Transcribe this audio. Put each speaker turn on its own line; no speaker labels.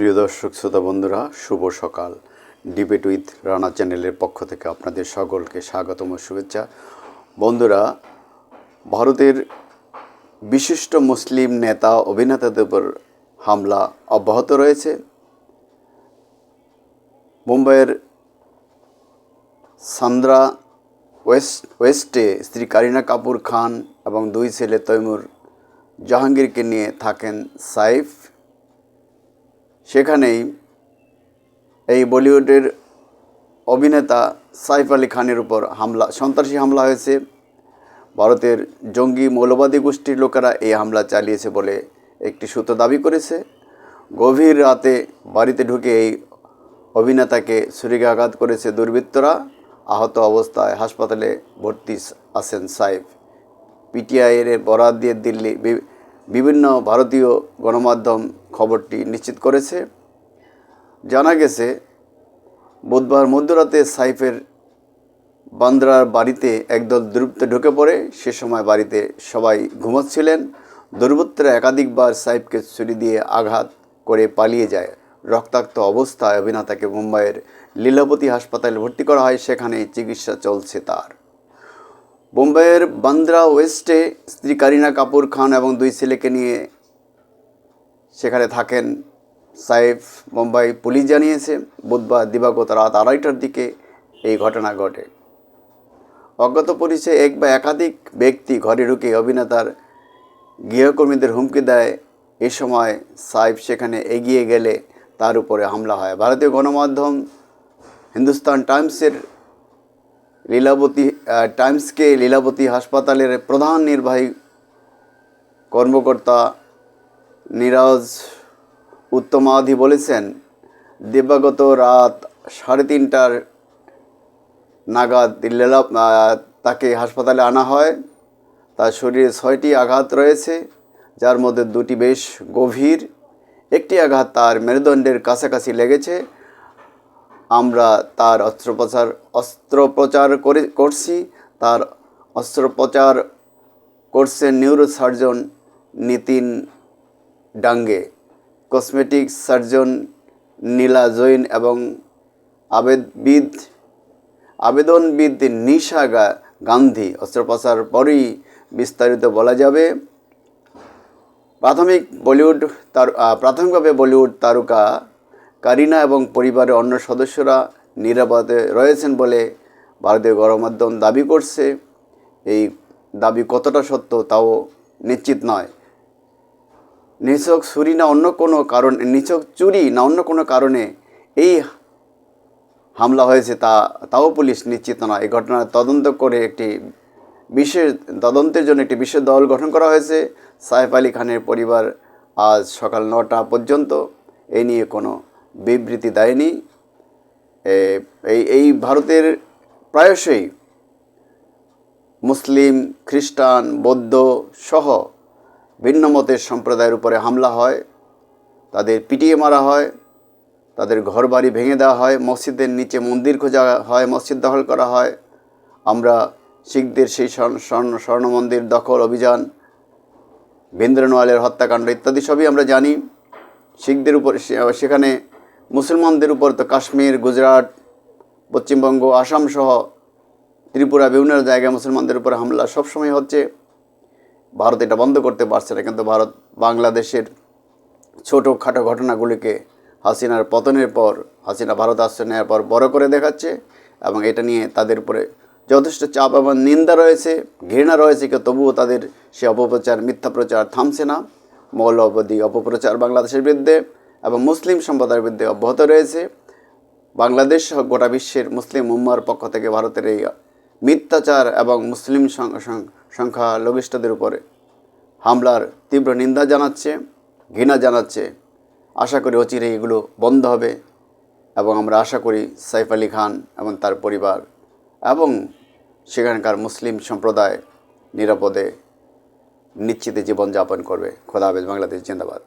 প্রিয় দর্শক, শ্রোতা বন্ধুরা, শুভ সকাল। ডিবেট উইথ রানা চ্যানেলের পক্ষ থেকে আপনাদের সকলকে স্বাগতম শুভেচ্ছা। বন্ধুরা, ভারতের বিশিষ্ট মুসলিম নেতা, অভিনেতাদের উপর হামলা অব্যাহত রয়েছে। মুম্বাইয়ের সান্দ্রা ওয়েস্ট ওয়েস্টে স্ত্রী কারিনা কাপুর খান এবং দুই ছেলে তৈমুর জাহাঙ্গীরকে নিয়ে থাকেন সাইফ। সেখানেই এই বলিউডের অভিনেতা সাইফ আলী খানের উপর হামলা, সন্ত্রাসী হামলা হয়েছে। ভারতের জঙ্গি মৌলবাদী গোষ্ঠীর লোকেরা এই হামলা চালিয়েছে বলে একটি সূত্র দাবি করেছে। গভীর রাতে বাড়িতে ঢুকে এই অভিনেতাকে ছুরিকাঘাত করেছে দুর্বৃত্তরা। আহত অবস্থায় হাসপাতালে ভর্তি আছেন সাইফ। পিটিআইয়ের বরাত দিয়ে দিল্লি বিভিন্ন ভারতীয় গণমাধ্যম খবরটি নিশ্চিত করেছে। জানা গেছে, বুধবার মধ্যরাতে সাইফের বান্দ্রার বাড়িতে একদল দুর্বৃত্ত ঢুকে পড়ে। সে সময় বাড়িতে সবাই ঘুমোচ্ছিলেন। দুর্বৃত্তরা একাধিকবার সাইফকে ছুরি দিয়ে আঘাত করে পালিয়ে যায়। রক্তাক্ত অবস্থায় অভিনেতাকে মুম্বাইয়ের লীলাবতী হাসপাতালে ভর্তি করা হয়। সেখানে চিকিৎসা চলছে তার। বোম্বাইয়ের বান্দ্রা ওয়েস্টে স্ত্রী কারিনা কাপুর খান এবং দুই ছেলেকে নিয়ে সেখানে থাকেন। সাইফ মুম্বাই পুলিশ জানিয়েছে, বুধবার দিবাগত রাত আড়াইটার দিকে এই ঘটনা ঘটে। অজ্ঞাত পরিচয়ে এক বা একাধিক ব্যক্তি ঘরে ঢুকে অভিনেতার গৃহকর্মীদের হুমকি দেয়। এ সময় সাইফ সেখানে এগিয়ে গেলে তার উপরে হামলা হয়। ভারতীয় গণমাধ্যম হিন্দুস্তান টাইমসের লীলাবতী টাইমসকে লীলাবতী হাসপাতালের প্রধান নির্বাহী কর্মকর্তা নিরাজ উত্তমাধি বলেছেন, দিবাগত রাত সাড়ে তিনটার নাগাদ লীলা তাকে হাসপাতালে আনা হয়। তার শরীরে ছয়টি আঘাত রয়েছে, যার মধ্যে দুটি বেশ গভীর। একটি আঘাত তার মেরুদণ্ডের কাছাকাছি লেগেছে আমরা তার অস্ত্রোপচার অস্ত্রোপচার করে, করছি। তার অস্ত্রোপচার করছেন neuro surgeon Nitin Dange. Cosmetic surgeon Neela Jain এবং আবেদবিদ, আবেদনবিদ নিশা গান্ধী। অস্ত্রোপচার পরই বিস্তারিত বলা যাবে। প্রাথমিক বলিউড তার প্রাথমিকভাবে বলিউড তারকা কারিনা এবং পরিবারের অন্য সদস্যরা নিরাপদে রয়েছেন বলে ভারতীয় গণমাধ্যম দাবি করছে। এই দাবি কতটা সত্য তাও নিশ্চিত নয়। নিছক চুরি না অন্য কোনো কারণ, নিছক চুরি না অন্য কোনো কারণে এই হামলা হয়েছে তা, তাও পুলিশ নিশ্চিত নয়। এই ঘটনার তদন্ত করে একটি বিশেষ, তদন্তের জন্য একটি বিশেষ দল গঠন করা হয়েছে। সাইফ আলী খানের পরিবার আজ সকাল নটা পর্যন্ত এই নিয়ে কোনো বিবৃতি দেয়নি। এই এই ভারতের প্রায়শই মুসলিম, খ্রিস্টান, বৌদ্ধ সহ ভিন্ন মতের সম্প্রদায়ের উপরে হামলা হয়, তাদের পিটিয়ে মারা হয়, তাদের ঘরবাড়ি ভেঙে দেওয়া হয়, মসজিদের নিচে মন্দির খোঁজা হয়, মসজিদ দখল করা হয়। আমরা শিখদের সেই স্বর্ণ স্বর্ণ মন্দির দখল অভিযান ভেন্দ্রনওয়ালের হত্যাকাণ্ড ইত্যাদি সবই আমরা জানি। শিখদের উপর সেখানে মুসলমানদের উপর তো কাশ্মীর, গুজরাট, পশ্চিমবঙ্গ, আসাম সহ ত্রিপুরা বিভিন্ন জায়গায় মুসলমানদের উপর হামলা সবসময় হচ্ছে। ভারত এটা বন্ধ করতে পারছে না, কিন্তু ভারত বাংলাদেশের ছোটোখাটো ঘটনাগুলিকে হাসিনার পতনের পর, হাসিনা ভারত আশ্রয় নেওয়ার পর বড় করে দেখাচ্ছে এবং এটা নিয়ে তাদের উপরে যথেষ্ট চাপ এবং নিন্দা রয়েছে, ঘৃণা রয়েছে, কিন্তু তবুও তাদের সে অপপ্রচার, মিথ্যা প্রচার থামছে না। মৌলবাদী অপপ্রচার বাংলাদেশের বিরুদ্ধে। এবং মুসলিম সম্প্রদায়ের বিরুদ্ধে অব্যাহত রয়েছে। বাংলাদেশ সহ গোটা বিশ্বের মুসলিম উম্মার পক্ষ থেকে ভারতের এই মিথ্যাচার এবং মুসলিম সংখ্যালঘিষ্ঠদের উপরে হামলার তীব্র নিন্দা জানাচ্ছে, ঘৃণা জানাচ্ছে। আশা করি অচিরে এগুলো বন্ধ হবে এবং আমরা আশা করি সাইফ আলী খান এবং তার পরিবার এবং সেখানকার মুসলিম সম্প্রদায় নিরাপদে, নিশ্চিতে জীবনযাপন করবে। খোদা হাফেজ, বাংলাদেশ জিন্দাবাদ।